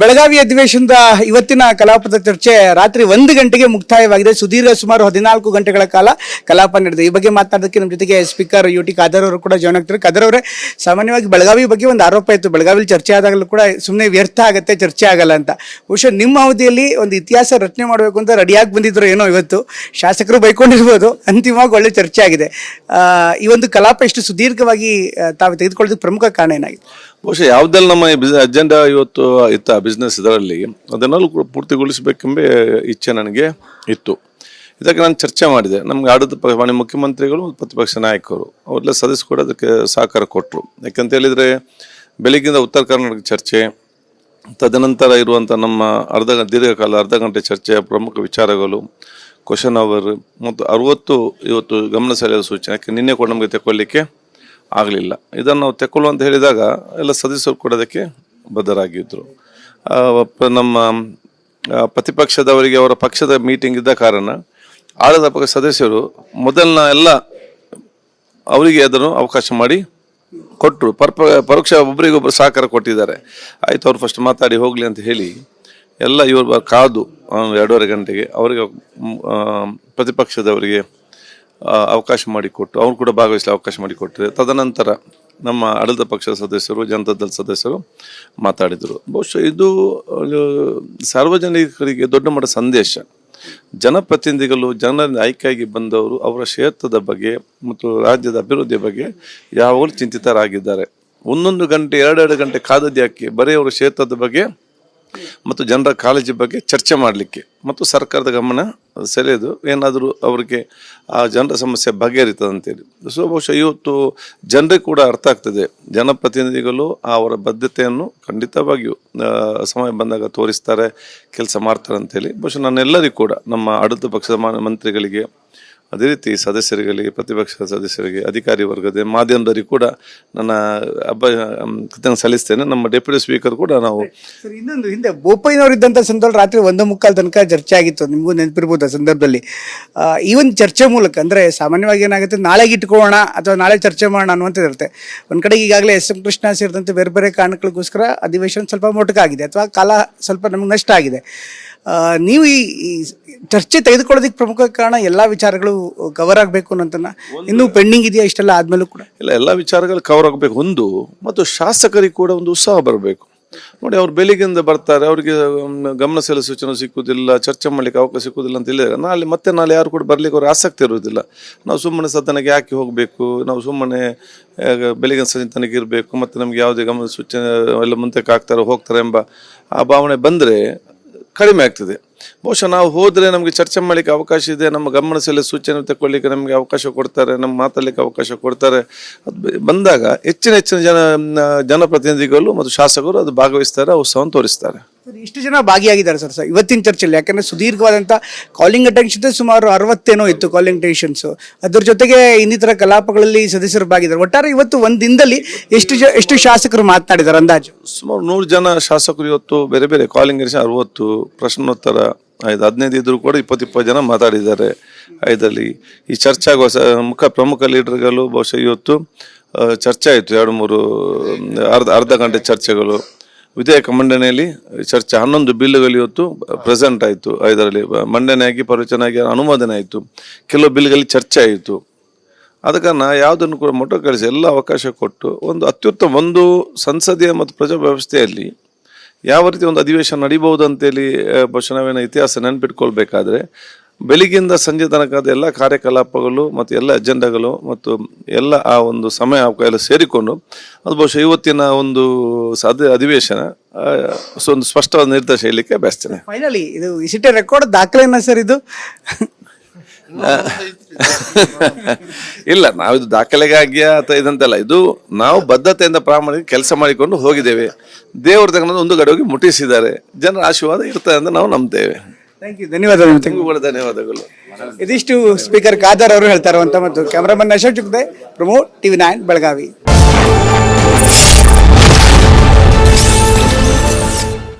ಬೆಳಗಾವಿ ಅಧಿವೇಶನದ ಇವತ್ತಿನ ಕಲಾಪದ ಚರ್ಚೆ ರಾತ್ರಿ ಒಂದು ಗಂಟೆಗೆ ಮುಕ್ತಾಯವಾಗಿದೆ. ಸುದೀರ್ಘ ಸುಮಾರು ಹದಿನಾಲ್ಕು ಗಂಟೆಗಳ ಕಾಲ ಕಲಾಪ ನಡೆದಿದೆ. ಈ ಬಗ್ಗೆ ಮಾತನಾಡೋದಕ್ಕೆ ನಮ್ಮ ಜೊತೆಗೆ ಸ್ಪೀಕರ್ ಯು ಟಿ ಖಾದರ್ ಅವರು ಕೂಡ ಜಾಯ್ನ್ ಆಗ್ತಾರೆ. ಖಾದರ್ ಅವರೇ, ಸಾಮಾನ್ಯವಾಗಿ ಬೆಳಗಾವಿ ಬಗ್ಗೆ ಒಂದು ಆರೋಪ ಇತ್ತು. ಬೆಳಗಾವಿಲಿ ಚರ್ಚೆ ಆದಾಗಲೂ ಕೂಡ ಸುಮ್ಮನೆ ವ್ಯರ್ಥ ಆಗುತ್ತೆ, ಚರ್ಚೆ ಆಗಲ್ಲ ಅಂತ. ಬಹುಶಃ ನಿಮ್ಮ ಅವಧಿಯಲ್ಲಿ ಒಂದು ಇತಿಹಾಸ ರಚನೆ ಮಾಡಬೇಕು ಅಂತ ರೆಡಿಯಾಗಿ ಬಂದಿದ್ರು ಏನೋ ಇವತ್ತು. ಶಾಸಕರು ಬೈಕೊಂಡಿರ್ಬೋದು. ಅಂತಿಮವಾಗಿ ಒಳ್ಳೆ ಚರ್ಚೆ ಆಗಿದೆ. ಈ ಒಂದು ಕಲಾಪ ಎಷ್ಟು ಸುದೀರ್ಘವಾಗಿ ತಾವು ತೆಗೆದುಕೊಳ್ಳೋದಕ್ಕೆ ಪ್ರಮುಖ ಕಾರಣ ಏನಾಗಿದೆ? ಬಹುಶಃ ಯಾವುದಲ್ಲಿ ನಮ್ಮ ಅಜೆಂಡಾ ಇವತ್ತು ಇತ್ತ? ಬಿಸ್ನೆಸ್ ಇದರಲ್ಲಿ, ಅದನ್ನಲ್ಲೂ ಕೂಡ ಪೂರ್ತಿಗೊಳಿಸಬೇಕೆಂಬ ಇಚ್ಛೆ ನನಗೆ ಇತ್ತು. ಇದಕ್ಕೆ ನಾನು ಚರ್ಚೆ ಮಾಡಿದೆ. ನಮಗೆ ಆಡಳಿತ ಮಾನ್ಯ ಮುಖ್ಯಮಂತ್ರಿಗಳು, ಪ್ರತಿಪಕ್ಷ ನಾಯಕರು ಅವರೆಲ್ಲ ಸದಸ್ಯರು ಕೂಡ ಅದಕ್ಕೆ ಸಹಕಾರ ಕೊಟ್ಟರು ಯಾಕಂತ ಹೇಳಿದರೆ ಬೆಳಗ್ಗಿಂದ ಉತ್ತರ ಕರ್ನಾಟಕ ಚರ್ಚೆ, ತದನಂತರ ಇರುವಂಥ ನಮ್ಮ ಅರ್ಧ ದೀರ್ಘಕಾಲ ಅರ್ಧ ಗಂಟೆ ಚರ್ಚೆಯ ಪ್ರಮುಖ ವಿಚಾರಗಳು ಕ್ವಶನ್ ಅವರ್ ಮತ್ತು ಅರುವತ್ತು ಇವತ್ತು ಗಮನ ಸೆಳೆಯುವ ಸೂಚನೆ. ನಿನ್ನೆ ಕೂಡ ನಮಗೆ ತೆಕ್ಕೊಳ್ಳಿಕ್ಕೆ ಆಗಲಿಲ್ಲ. ಇದನ್ನು ನಾವು ಹೇಳಿದಾಗ ಎಲ್ಲ ಸದಸ್ಯರು ಕೂಡ ಅದಕ್ಕೆ ಬದ್ಧರಾಗಿದ್ದರು ನಮ್ಮ ಪ್ರತಿಪಕ್ಷದವರಿಗೆ ಅವರ ಪಕ್ಷದ ಮೀಟಿಂಗ್ ಇದ್ದ ಕಾರಣ ಆಡಳಿತ ಪಕ್ಷ ಸದಸ್ಯರು ಮೊದಲಿನ ಎಲ್ಲ ಅವರಿಗೆ ಅದನ್ನು ಅವಕಾಶ ಮಾಡಿ ಕೊಟ್ಟರು. ಪರ್ಪ ಪರೋಕ್ಷ ಒಬ್ಬರಿಗೊಬ್ಬರು ಸಹಕಾರ ಕೊಟ್ಟಿದ್ದಾರೆ. ಆಯ್ತು, ಅವ್ರು ಫಸ್ಟ್ ಮಾತಾಡಿ ಹೋಗಲಿ ಅಂತ ಹೇಳಿ ಎಲ್ಲ ಇವರು ಕಾದು ಎರಡೂವರೆ ಗಂಟೆಗೆ ಅವರಿಗೆ ಪ್ರತಿಪಕ್ಷದವರಿಗೆ ಅವಕಾಶ ಮಾಡಿಕೊಟ್ಟು ಅವ್ರು ಕೂಡ ಭಾಗವಹಿಸಲು ಅವಕಾಶ ಮಾಡಿಕೊಟ್ಟರೆ ತದನಂತರ ನಮ್ಮ ಆಡಳಿತ ಪಕ್ಷದ ಸದಸ್ಯರು ಜನತಾದಳ ಸದಸ್ಯರು ಮಾತಾಡಿದರು. ಬಹುಶಃ ಇದು ಸಾರ್ವಜನಿಕರಿಗೆ ದೊಡ್ಡ ಮಟ್ಟ ಸಂದೇಶ. ಜನಪ್ರತಿನಿಧಿಗಳು ಜನರಿಂದ ಆಯ್ಕೆಯಾಗಿ ಬಂದವರು, ಅವರ ಕ್ಷೇತ್ರದ ಬಗ್ಗೆ ಮತ್ತು ರಾಜ್ಯದ ಅಭಿವೃದ್ಧಿಯ ಬಗ್ಗೆ ಯಾವಾಗಲೂ ಚಿಂತಿತರಾಗಿದ್ದಾರೆ. ಒಂದೊಂದು ಗಂಟೆ, ಎರಡೆರಡು ಗಂಟೆ ಕಾದದ್ಯಾಕೆ, ಬರೀ ಅವರ ಕ್ಷೇತ್ರದ ಬಗ್ಗೆ ಮತ್ತು ಜನರ ಕಾಳಜಿ ಬಗ್ಗೆ ಚರ್ಚೆ ಮಾಡಲಿಕ್ಕೆ. ಮತ್ತು ಸರ್ಕಾರದ ಗಮನ ಸೆಳೆದು ಏನಾದರೂ ಅವರಿಗೆ ಆ ಜನರ ಸಮಸ್ಯೆ ಬಗೆಹರಿತದಂತೇಳಿ. ಸೊ ಬಹುಶಃ ಇವತ್ತು ಜನರಿಗೆ ಕೂಡ ಅರ್ಥ ಆಗ್ತದೆ. ಜನಪ್ರತಿನಿಧಿಗಳು ಅವರ ಬದ್ಧತೆಯನ್ನು ಖಂಡಿತವಾಗಿಯೂ ಸಮಯ ಬಂದಾಗ ತೋರಿಸ್ತಾರೆ, ಕೆಲಸ ಮಾಡ್ತಾರೆ ಅಂತೇಳಿ ಬಹುಶಃ ನನ್ನೆಲ್ಲರಿಗೂ ಕೂಡ ನಮ್ಮ ಆಡಳಿತ ಪಕ್ಷದ ಮಂತ್ರಿಗಳಿಗೆ ಅದೇ ರೀತಿ ಸದಸ್ಯರಿಗೆ ಪ್ರತಿಪಕ್ಷದ ಸದಸ್ಯರಿಗೆ ಅಧಿಕಾರಿ ವರ್ಗದ ಮಾಧ್ಯಮದವರಿಗೆ ಕೂಡ ನನ್ನ ಹಬ್ಬ ಕೃತಜ್ಞತೆ ಸಲ್ಲಿಸ್ತೇನೆ. ನಮ್ಮ ಡೆಪ್ಯೂಟಿ ಸ್ಪೀಕರ್ ಕೂಡ ನಾವು ಇನ್ನೊಂದು ಹಿಂದೆ ಬೋಪಯ್ಯನವರು ಇದ್ದಂಥ ಸಂದರ್ಭದಲ್ಲಿ ರಾತ್ರಿ ಒಂದು ಮುಕ್ಕಾಲು ತನಕ ಚರ್ಚೆ ಆಗಿತ್ತು. ನಿಮಗೂ ನೆನಪಿರ್ಬೋದು ಆ ಸಂದರ್ಭದಲ್ಲಿ. ಆ, ಈ ಒಂದು ಚರ್ಚೆ ಮೂಲಕ ಅಂದರೆ ಸಾಮಾನ್ಯವಾಗಿ ಏನಾಗುತ್ತೆ ನಾಳೆಗೆ ಇಟ್ಕೊಳ್ಳೋಣ ಅಥವಾ ನಾಳೆ ಚರ್ಚೆ ಮಾಡೋಣ ಅನ್ನುವಂಥದ್ದು ಇರುತ್ತೆ. ಒಂದು ಕಡೆಗೆ ಈಗಾಗಲೇ ಎಸ್ ಎಂ ಕೃಷ್ಣ ಸೇರಿದಂತೆ ಬೇರೆ ಬೇರೆ ಕಾರಣಗಳಿಗೋಸ್ಕರ ಅಧಿವೇಶನ ಸ್ವಲ್ಪ ಮೊಟಕಾಗಿದೆ ಅಥವಾ ಕಾಲ ಸ್ವಲ್ಪ ನಮಗೆ ನಷ್ಟ ಆಗಿದೆ. ನೀವು ಈ ಈ ಚರ್ಚೆ ತೆಗೆದುಕೊಳ್ಳೋದಕ್ಕೆ ಪ್ರಮುಖ ಕಾರಣ ಎಲ್ಲ ವಿಚಾರಗಳು ಕವರ್ ಆಗಬೇಕು ಅನ್ನೋಂತನ ಇನ್ನೂ ಪೆಂಡಿಂಗ್ ಇದೆಯಾ? ಇಷ್ಟೆಲ್ಲ ಆದ್ಮೇಲೂ ಕೂಡ. ಇಲ್ಲ ಎಲ್ಲ ವಿಚಾರಗಳು ಕವರ್ ಆಗಬೇಕು. ಒಂದು ಮತ್ತು ಶಾಸಕರಿಗೆ ಕೂಡ ಒಂದು ಉತ್ಸಾಹ ಬರಬೇಕು. ನೋಡಿ ಅವ್ರು ಬೆಳಿಗ್ಗೆಯಿಂದ ಬರ್ತಾರೆ ಅವರಿಗೆ ಗಮನ ಸೆಲ ಸೂಚನೆ ಸಿಕ್ಕುವುದಿಲ್ಲ ಚರ್ಚೆ ಮಾಡಲಿಕ್ಕೆ ಅವಕಾಶ ಸಿಕ್ಕುವುದಿಲ್ಲ ಅಂತ ಹೇಳಿದಾಗ ನಾಳೆ ಮತ್ತೆ ನಾಳೆ ಯಾರು ಕೂಡ ಬರ್ಲಿಕ್ಕೆ ಅವ್ರು ಆಸಕ್ತಿ ಇರುವುದಿಲ್ಲ. ನಾವು ಸುಮ್ಮನೆ ಸದನಕ್ಕೆ ಯಾಕೆ ಹೋಗಬೇಕು? ನಾವು ಸುಮ್ಮನೆ ಬೆಳಿಗ್ಗೆ ಸಂಜೆ ತನಕ ಇರಬೇಕು ಮತ್ತು ನಮಗೆ ಯಾವುದೇ ಗಮನ ಸೂಚನೆ ಎಲ್ಲ ಮುಂದಕ್ಕೆ ಆಗ್ತಾರೆ ಹೋಗ್ತಾರೆ ಎಂಬ ಆ ಭಾವನೆ ಬಂದರೆ ಕಡಿಮೆ ಆಗ್ತದೆ. ಬಹುಶಃ ನಾವು ಹೋದರೆ ನಮಗೆ ಚರ್ಚೆ ಮಾಡಲಿಕ್ಕೆ ಅವಕಾಶ ಇದೆ, ನಮ್ಮ ಗಮನ ಸೆಲೆ ಸೂಚನೆ ತಗೊಳ್ಳಿಕ್ಕೆ ನಮಗೆ ಅವಕಾಶ ಕೊಡ್ತಾರೆ, ನಮ್ಮ ಮಾತಾಡಲಿಕ್ಕೆ ಅವಕಾಶ ಕೊಡ್ತಾರೆ. ಅದು ಬಂದಾಗ ಹೆಚ್ಚಿನ ಹೆಚ್ಚಿನ ಜನ ಜನಪ್ರತಿನಿಧಿಗಳು ಮತ್ತು ಶಾಸಕರು ಅದು ಭಾಗವಹಿಸ್ತಾರೆ ಉತ್ಸವವನ್ನು ತೋರಿಸ್ತಾರೆ. ಇಷ್ಟು ಜನ ಭಾಗಿಯಾಗಿದ್ದಾರೆ ಸರ್ ಸರ್, ಇವತ್ತಿನ ಚರ್ಚೆಯಲ್ಲಿ. ಯಾಕಂದ್ರೆ ಸುದೀರ್ಘವಾದಂಥ ಕಾಲಿಂಗ್ ಅಟೆನ್ಷನ್ ಸುಮಾರು ಅರವತ್ತೇನೋ ಇತ್ತು ಕಾಲಿಂಗ್ ಅಟೆನ್ಷನ್ಸ್ ಅದ್ರ ಜೊತೆಗೆ ಇನ್ನಿತರ ಕಲಾಪಗಳಲ್ಲಿ ಸದಸ್ಯರು ಭಾಗಿದ್ದಾರೆ. ಒಟ್ಟಾರೆ ಇವತ್ತು ಒಂದು ದಿನದಲ್ಲಿ ಎಷ್ಟು ಜ ಎಷ್ಟು ಶಾಸಕರು ಮಾತನಾಡಿದ್ದಾರೆ ಅಂದಾಜು? ಸುಮಾರು ನೂರು ಜನ ಶಾಸಕರು ಇವತ್ತು ಬೇರೆ ಬೇರೆ ಕಾಲಿಂಗ್ ಅಟೆನ್ಷನ್ ಅರವತ್ತು, ಪ್ರಶ್ನೋತ್ತರ ಐದು, ಹದಿನೈದು ಇದ್ರು ಕೂಡ ಇಪ್ಪತ್ತು ಇಪ್ಪತ್ತು ಜನ ಮಾತಾಡಿದ್ದಾರೆ ಇದರಲ್ಲಿ ಈ ಚರ್ಚೆ ಆಗುವ ಮುಖ ಪ್ರಮುಖ ಲೀಡರ್ಗಳು ಬಹುಶಃ ಇವತ್ತು ಚರ್ಚೆ ಆಯಿತು. ಎರಡು, ಮೂರು ಅರ್ಧ ಅರ್ಧ ಗಂಟೆ ಚರ್ಚೆಗಳು. ವಿಧೇಯಕ ಮಂಡನೆಯಲ್ಲಿ ಚರ್ಚೆ ಹನ್ನೊಂದು ಬಿಲ್ಗಳು ಇವತ್ತು ಪ್ರೆಸೆಂಟ್ ಆಯಿತು. ಇದರಲ್ಲಿ ಮಂಡನೆ ಆಗಿ ಪ್ರವಚನ ಆಗಿ ಅನುಮೋದನೆ ಆಯಿತು. ಕೆಲವು ಬಿಲ್ಗಳಲ್ಲಿ ಚರ್ಚೆ ಆಯಿತು. ಆದ ಕಾರಣ ಯಾವುದನ್ನು ಕೂಡ ಮೊಟ್ಟ ಕಳಿಸಿ ಎಲ್ಲ ಅವಕಾಶ ಕೊಟ್ಟು ಒಂದು ಅತ್ಯುತ್ತಮ ಒಂದು ಸಂಸದೀಯ ಮತ್ತು ಪ್ರಜಾ ವ್ಯವಸ್ಥೆಯಲ್ಲಿ ಯಾವ ರೀತಿ ಒಂದು ಅಧಿವೇಶನ ನಡೀಬಹುದು ಅಂತೇಳಿ ಚುನಾವಣೆ ಇತಿಹಾಸ ನೆನ್ಪಿಟ್ಕೊಳ್ಬೇಕಾದ್ರೆ ಬೆಳಿಗ್ಗಿಂದ ಸಂಜೆ ತನಕದ ಎಲ್ಲ ಕಾರ್ಯಕಲಾಪಗಳು ಮತ್ತು ಎಲ್ಲ ಅಜೆಂಡಾಗಳು ಮತ್ತು ಎಲ್ಲ ಆ ಒಂದು ಸಮಯ ಎಲ್ಲ ಸೇರಿಕೊಂಡು ಅದು ಬಹುಶಃ ಇವತ್ತಿನ ಒಂದು ಸದ ಅಧಿವೇಶನ ಸೊ ಒಂದು ಸ್ಪಷ್ಟವಾದ ನಿರ್ದೇಶ ಹೇಳಲಿಕ್ಕೆ ಬಯಸ್ತೇನೆ. ಫೈನಲಿ ಇದು ಇಸಿಟೆ ರೆಕಾರ್ಡ್ ದಾಖಲೆನ ಸರ್ ಇದು? ಇಲ್ಲ ನಾವು ಇದು ದಾಖಲೆಗಾಗಿ ಅಥವಾ ಇದಂತಲ್ಲ ಇದು ನಾವು ಬದ್ಧತೆಯಿಂದ ಪ್ರಾಮಾಣಿಕ ಕೆಲಸ ಮಾಡಿಕೊಂಡು ಹೋಗಿದ್ದೇವೆ. ದೇವರ ತಗೊಂಡು ಒಂದು ಗಡುವಿಗೆ ಮುಟ್ಟಿಸಿದ್ದಾರೆ. ಜನರ ಆಶೀರ್ವಾದ ಇರ್ತದೆ ಅಂತ ನಾವು ನಂಬ್ತೇವೆ. ಥ್ಯಾಂಕ್ ಯು ಧನ್ಯವಾದಗಳು. ನಿಮಗೂ ಧನ್ಯವಾದಗಳು. ಇದಿಷ್ಟು ಸ್ಪೀಕರ್ ಖಾದರ್ ಅವರು ಹೇಳ್ತಾರೆ ಅಂತ ಮತ್ತು cameraman Ashok Chukde Pramod TV nine Belagavi.